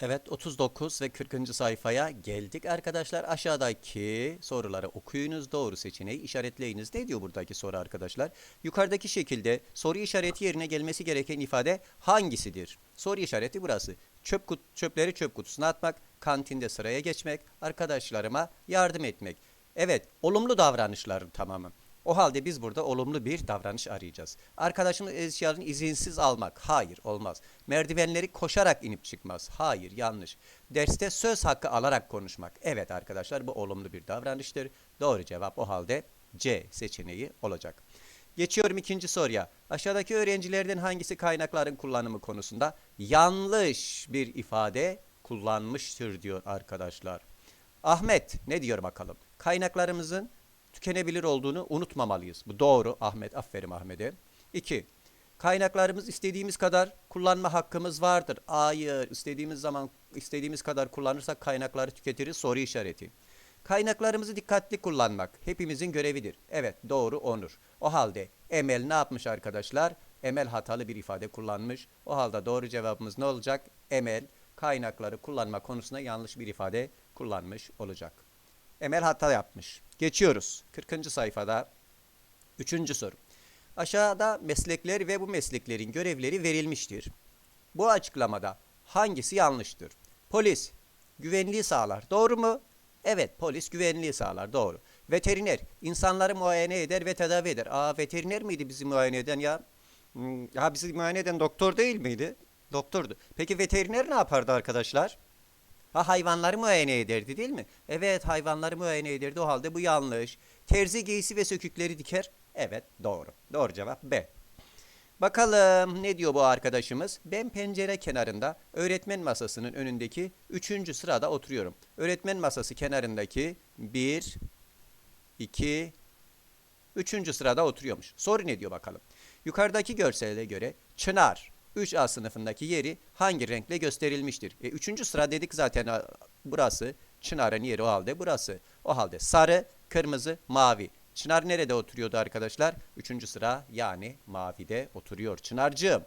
Evet 39 ve 40. sayfaya geldik arkadaşlar. Aşağıdaki soruları okuyunuz. Doğru seçeneği işaretleyiniz. Ne diyor buradaki soru arkadaşlar? Yukarıdaki şekilde soru işareti yerine gelmesi gereken ifade hangisidir? Soru işareti burası. Çöp kut çöpleri çöp kutusuna atmak, kantinde sıraya geçmek, arkadaşlarıma yardım etmek. Evet, olumlu davranışların tamamı. O halde biz burada olumlu bir davranış arayacağız. Arkadaşımız eşyalarını izinsiz almak. Hayır olmaz. Merdivenleri koşarak inip çıkmaz. Hayır yanlış. Derste söz hakkı alarak konuşmak. Evet arkadaşlar bu olumlu bir davranıştır. Doğru cevap o halde C seçeneği olacak. Geçiyorum ikinci soruya. Aşağıdaki öğrencilerden hangisi kaynakların kullanımı konusunda yanlış bir ifade kullanmıştır diyor arkadaşlar. Ahmet ne diyor bakalım? Kaynaklarımızın tükenebilir olduğunu unutmamalıyız. Bu doğru Ahmet. Aferin Ahmet'e. 2. Kaynaklarımız istediğimiz kadar kullanma hakkımız vardır. Hayır. istediğimiz zaman istediğimiz kadar kullanırsak kaynakları tüketiriz. Soru işareti. Kaynaklarımızı dikkatli kullanmak hepimizin görevidir. Evet doğru Onur. O halde Emel ne yapmış arkadaşlar? Emel hatalı bir ifade kullanmış. O halde doğru cevabımız ne olacak? Emel kaynakları kullanma konusunda yanlış bir ifade kullanmış olacak. Emel hata yapmış. Geçiyoruz. 40. sayfada 3. soru. Aşağıda meslekler ve bu mesleklerin görevleri verilmiştir. Bu açıklamada hangisi yanlıştır? Polis güvenliği sağlar. Doğru mu? Evet, polis güvenliği sağlar. Doğru. Veteriner insanları muayene eder ve tedavi eder. Aa veteriner miydi bizi muayene eden ya? Hmm, ya bizi muayene eden doktor değil miydi? Doktordu. Peki veteriner ne yapardı arkadaşlar? Ha hayvanları muayene ederdi değil mi? Evet hayvanları muayene ederdi o halde bu yanlış. Terzi giysi ve sökükleri diker. Evet doğru. Doğru cevap B. Bakalım ne diyor bu arkadaşımız? Ben pencere kenarında öğretmen masasının önündeki üçüncü sırada oturuyorum. Öğretmen masası kenarındaki bir, iki, üçüncü sırada oturuyormuş. Soru ne diyor bakalım? Yukarıdaki görsele göre Çınar 3A sınıfındaki yeri hangi renkle gösterilmiştir? E, üçüncü sıra dedik zaten burası. Çınar'ın yeri o halde burası. O halde sarı, kırmızı, mavi. Çınar nerede oturuyordu arkadaşlar? Üçüncü sıra yani mavide oturuyor Çınar'cığım.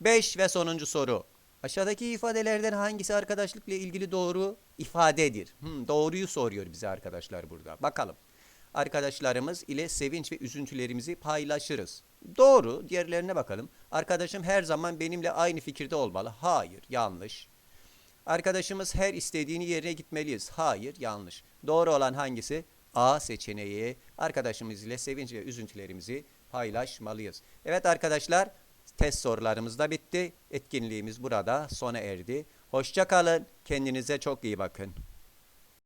5 ve sonuncu soru. Aşağıdaki ifadelerden hangisi arkadaşlıkla ilgili doğru ifadedir? Hmm, doğruyu soruyor bize arkadaşlar burada. Bakalım. Arkadaşlarımız ile sevinç ve üzüntülerimizi paylaşırız. Doğru. Diğerlerine bakalım. Arkadaşım her zaman benimle aynı fikirde olmalı. Hayır, yanlış. Arkadaşımız her istediğini yerine gitmeliyiz. Hayır, yanlış. Doğru olan hangisi? A seçeneği. Arkadaşımız ile sevinç ve üzüntülerimizi paylaşmalıyız. Evet arkadaşlar, test sorularımız da bitti. Etkinliğimiz burada sona erdi. Hoşça kalın. Kendinize çok iyi bakın.